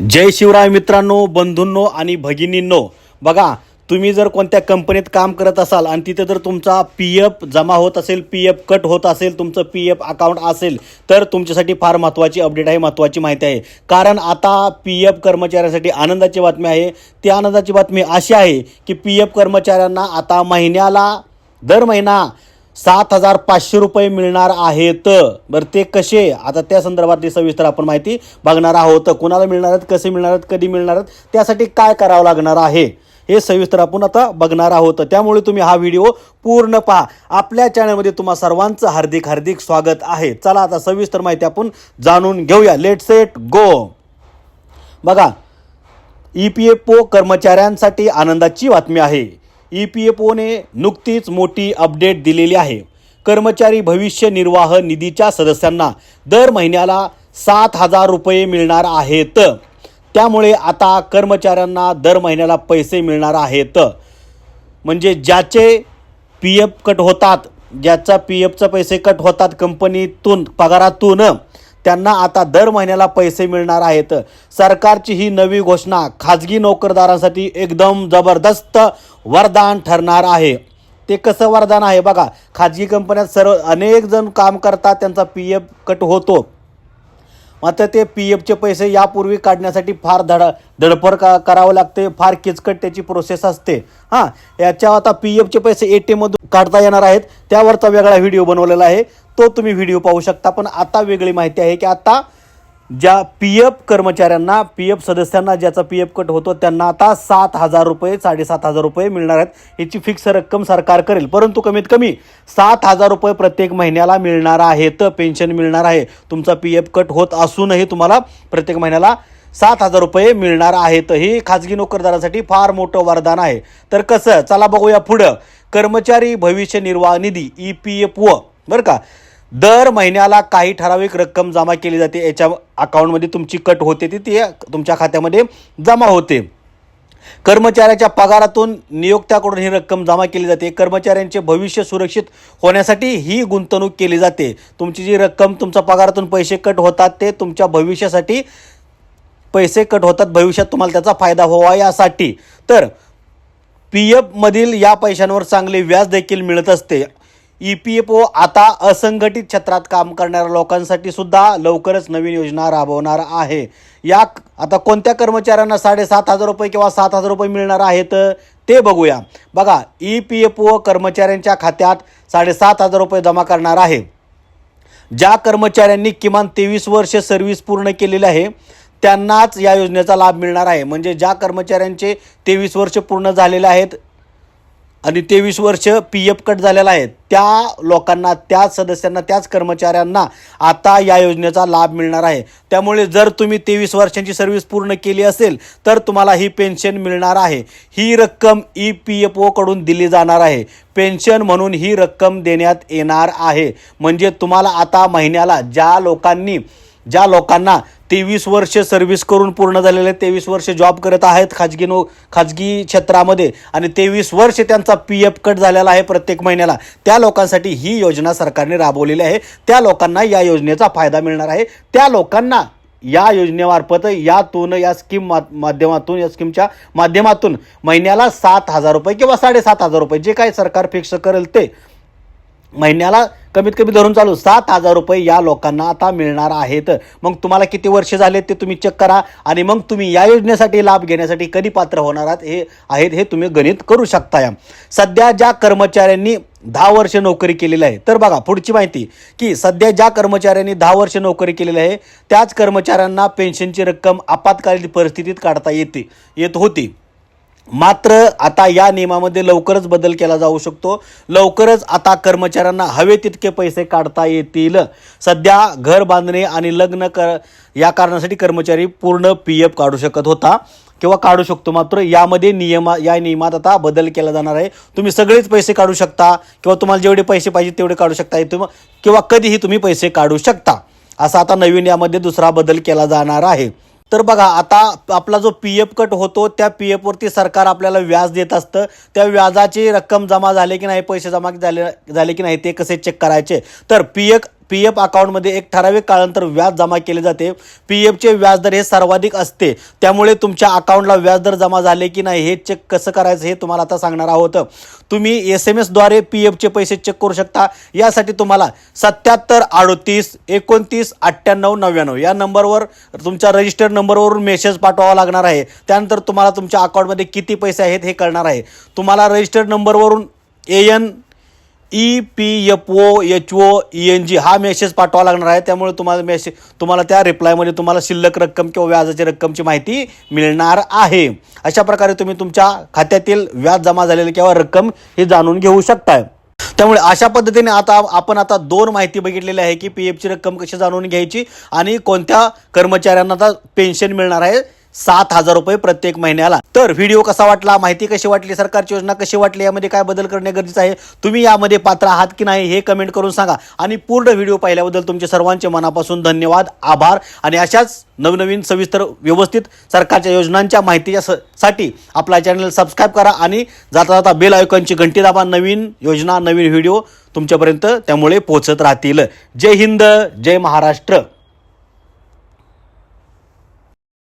जय शिवराय मित्रांनो बंधूंनो आणि भगिनींनो. बघा तुम्ही जर कोणत्या कंपनीत काम करत असाल आणि तिथे जर तुमचा पी एफ जमा होत असेल पी एफ कट होत असेल तुमचं पी एफ अकाउंट असेल तर तुमच्यासाठी फार महत्त्वाची अपडेट आहे महत्त्वाची माहिती आहे. कारण आता पी एफ कर्मचाऱ्यांसाठी आनंदाची बातमी आहे. ती आनंदाची बातमी अशी आहे की पी एफ कर्मचाऱ्यांना आता महिन्याला दर महिना सात हजार पाचशे रुपये मिळणार आहेत. बरं ते कसे? आता त्या संदर्भातली सविस्तर आपण माहिती बघणार आहोत. कुणाला मिळणार आहेत कसे मिळणार आहेत कधी मिळणार आहेत त्यासाठी काय करावं लागणार आहे हे सविस्तर आपण आता बघणार आहोत. त्यामुळे तुम्ही हा व्हिडिओ पूर्ण पहा. आपल्या चॅनलमध्ये तुम्हा सर्वांचं हार्दिक हार्दिक स्वागत आहे. चला आता सविस्तर माहिती आपण जाणून घेऊया. लेट सेट गो बघा ई पी एफ ओ कर्मचाऱ्यांसाठी आनंदाची बातमी आहे. ई पी एफ ओने नुकतीच मोठी अपडेट दिलेली आहे. कर्मचारी भविष्य निर्वाह निधीच्या सदस्यांना दर महिन्याला सात हजार रुपये मिळणार आहेत. त्यामुळे आता कर्मचाऱ्यांना दर महिन्याला पैसे मिळणार आहेत. म्हणजे ज्याचे पी एफ कट होतात ज्याचा पी एफचं पैसे कट होतात कंपनीतून पगारातून त्यांना आता दर महिन्याला पैसे मिळणार आहेत. सरकारची ही नवी घोषणा खाजगी नोकरदारांसाठी एकदम जबरदस्त वरदान ठरणार आहे. ते कसं वरदान आहे? बघा खाजगी कंपन्यात सर्व अनेक जण काम करतात त्यांचा पी एफ कट होतो. मात्र ते पी एफचे पैसे यापूर्वी काढण्यासाठी फार धड धडपड का करावं लागते फार किचकट त्याची प्रोसेस असते. हां याच्या आता पी एफचे पैसे ए टी एममधून काढता येणार आहेत. त्यावरचा वेगळा व्हिडिओ बनवलेला आहे. तो तुम्ही व्हिडिओ पाहू शकता पण आता वेगळी माहिती आहे की आता ज्या पी एफ कर्मचाऱ्यांना पी एफ सदस्यांना ज्याचा पी एफ कट होतो त्यांना आता सात हजार रुपये साडेसात हजार रुपये मिळणार आहेत. याची फिक्स रक्कम सरकार करेल. परंतु कमीत कमी सात हजार रुपये प्रत्येक महिन्याला मिळणार आहेत. पेन्शन मिळणार आहे. तुमचा पी एफ कट होत असूनही तुम्हाला प्रत्येक महिन्याला सात हजार रुपये मिळणार आहेत. ही खाजगी नोकरदारासाठी फार मोठं वरदान आहे. तर कसं? चला बघूया पुढं. कर्मचारी भविष्य निर्वाह निधी ई पी एफ ओ बरं का? दर महिन्याला काही ठराविक रक्कम जमा केली जाते. याच्या अकाउंटमध्ये तुमची कट होते ती ती तुमच्या खात्यामध्ये जमा होते. कर्मचाऱ्याच्या पगारातून नियोक्त्याकडून ही रक्कम जमा केली जाते. कर्मचाऱ्यांचे भविष्य सुरक्षित होण्यासाठी ही गुंतवणूक केली जाते. तुमची जी रक्कम तुमच्या पगारातून पैसे कट होतात ते तुमच्या भविष्यासाठी पैसे कट होतात. भविष्यात तुम्हाला त्याचा फायदा व्हावा यासाठी. तर पी एफमधील या पैशांवर चांगले व्याज देखील मिळत असते. ई पी एफ ओ आता असंघटित क्षेत्रात काम करणाऱ्या लोकांसाठी सुद्धा लवकरच नवीन योजना राबवणार आहे. या आता कोणत्या कर्मचाऱ्यांना साडेसात हजार रुपये किंवा सात हजार रुपये मिळणार आहेत ते बघूया. बघा ई पी एफ ओ कर्मचाऱ्यांच्या खात्यात साडेसात हजार रुपये जमा करणार आहे. ज्या कर्मचाऱ्यांनी किमान तेवीस वर्ष सर्व्हिस पूर्ण केलेली आहे त्यांनाच या योजनेचा लाभ मिळणार आहे. म्हणजे ज्या कर्मचाऱ्यांचे तेवीस वर्ष पूर्ण झालेले आहेत आणि तेवीस वर्ष पी एफ कट झालेला आहे. त्या लोकांना त्याच सदस्यांना त्याच कर्मचाऱ्यांना आता या योजनेचा लाभ मिळणार आहे. त्यामुळे जर तुम्ही तेवीस वर्षांची सर्व्हिस पूर्ण केली असेल तर तुम्हाला ही पेन्शन मिळणार आहे. ही रक्कम ई पी एफ ओकडून दिली जाणार आहे. पेन्शन म्हणून ही रक्कम देण्यात येणार आहे. म्हणजे तुम्हाला आता महिन्याला ज्या लोकांनी ज्या लोकांना तेवीस वर्ष सर्व्हिस करून पूर्ण झालेले तेवीस वर्ष जॉब करत आहेत खाजगी नो खाजगी क्षेत्रामध्ये. आणि तेवीस वर्ष त्यांचा पी एफ कट झालेला आहे प्रत्येक महिन्याला. त्या लोकांसाठी ही योजना सरकारने राबवलेली आहे. त्या लोकांना या योजनेचा फायदा मिळणार आहे. त्या लोकांना या योजनेमार्फत यातून या स्कीम मा माध्यमातून या स्कीमच्या माध्यमातून महिन्याला सात हजार रुपये किंवा साडेसात हजार रुपये जे काही सरकार फिक्स करेल ते महिन्याला कमीत कमी धरून चालू. सात हजार रुपये या लोकांना आता मिळणार आहेत. मग तुम्हाला किती वर्ष झाले ते तुम्ही चेक करा आणि मग तुम्ही या योजनेसाठी लाभ घेण्यासाठी कधी पात्र होणार आहात हे आहेत हे तुम्ही गणित करू शकता या. सध्या ज्या कर्मचाऱ्यांनी दहा वर्ष नोकरी केलेली आहे तर बघा पुढची माहिती की सध्या ज्या कर्मचाऱ्यांनी दहा वर्ष नोकरी केलेली आहे त्याच कर्मचाऱ्यांना पेन्शनची रक्कम आपत्कालीन परिस्थितीत काढता येते येत होती. मात्र आता या नियमामध्ये लवकरच बदल केला जाऊ शकतो. लवकरच आता कर्मचाऱ्यांना हवे तितके पैसे काढता येतील. सध्या घर बांधणे आणि लग्न कर या कारणासाठी कर्मचारी पूर्ण पी एफ काढू शकत होता किंवा काढू शकतो. मात्र यामध्ये नियमा या नियमात आता बदल केला जाणार आहे. तुम्ही सगळेच पैसे काढू शकता किंवा तुम्हाला जेवढे पैसे पाहिजे तेवढे काढू शकता. तुम्ही किंवा कधीही तुम्ही पैसे काढू शकता. असा आता नवीन यामध्ये दुसरा बदल केला जाणार आहे. तर बघा आता आपला जो पी एफ कट होतो त्या पी एफवरती सरकार आपल्याला व्याज देत असतं. त्या व्याजाची रक्कम जमा झाली की नाही पैसे जमा झाले झाले की नाही ते कसे चेक करायचे? तर पी एफ पी एफ अकाउंटमध्ये एक ठराविक काळानंतर व्याज जमा केले जाते. पी एफचे व्याजदर हे सर्वाधिक असते. त्यामुळे तुमच्या अकाउंटला व्याजदर जमा झाले की नाही हे चेक कसं करायचं हे तुम्हाला आता सांगणार आहोत. तुम्ही एस एम एसद्वारे पी एफचे पैसे चेक करू शकता. यासाठी तुम्हाला सत्याहत्तर अडतीस एकोणतीस अठ्ठ्याण्णव नव्याण्णव या नंबरवर तुमच्या रजिस्टर्ड नंबरवरून मेसेज पाठवावा लागणार आहे. त्यानंतर तुम्हाला तुमच्या अकाउंटमध्ये किती पैसे आहेत हे कळणार आहे. तुम्हाला रजिस्टर्ड नंबरवरून A N E P F O H O E N G हा मेसेज पाठवा लागणार आहे. त्यामुळे तुम्हाला मेसेज तुम्हाला त्या रिप्लायमध्ये तुम्हाला शिल्लक रक्कम किंवा व्याजाची रक्कमची माहिती मिळणार आहे. अशा प्रकारे तुम्ही तुमच्या खात्यातील व्याज जमा झालेलं किंवा रक्कम हे जाणून घेऊ शकताय. त्यामुळे अशा पद्धतीने आता आपण आता दोन माहिती बघितलेली आहे की पी एफची रक्कम कशी जाणून घ्यायची आणि कोणत्या कर्मचाऱ्यांना आता पेन्शन मिळणार आहे. सात हजार रुपये प्रत्येक महिन्याला. तर व्हिडिओ कसा वाटला? माहिती कशी वाटली? सरकारची योजना कशी वाटली? यामध्ये काय बदल करणे गरजेचं आहे? तुम्ही यामध्ये पात्र आहात की नाही हे कमेंट करून सांगा. आणि पूर्ण व्हिडिओ पाहिल्याबद्दल तुमचे सर्वांचे मनापासून धन्यवाद आभार. आणि अशाच नवनवीन सविस्तर व्यवस्थित सरकारच्या योजनांच्या माहितीच्या स- साठी आपला चॅनल सबस्क्राईब करा आणि जाता जाता बेल आयकॉनची घंटी दाबा. नवीन योजना नवीन व्हिडिओ तुमच्यापर्यंत त्यामुळे पोहोचत राहतील. जय हिंद जय महाराष्ट्र.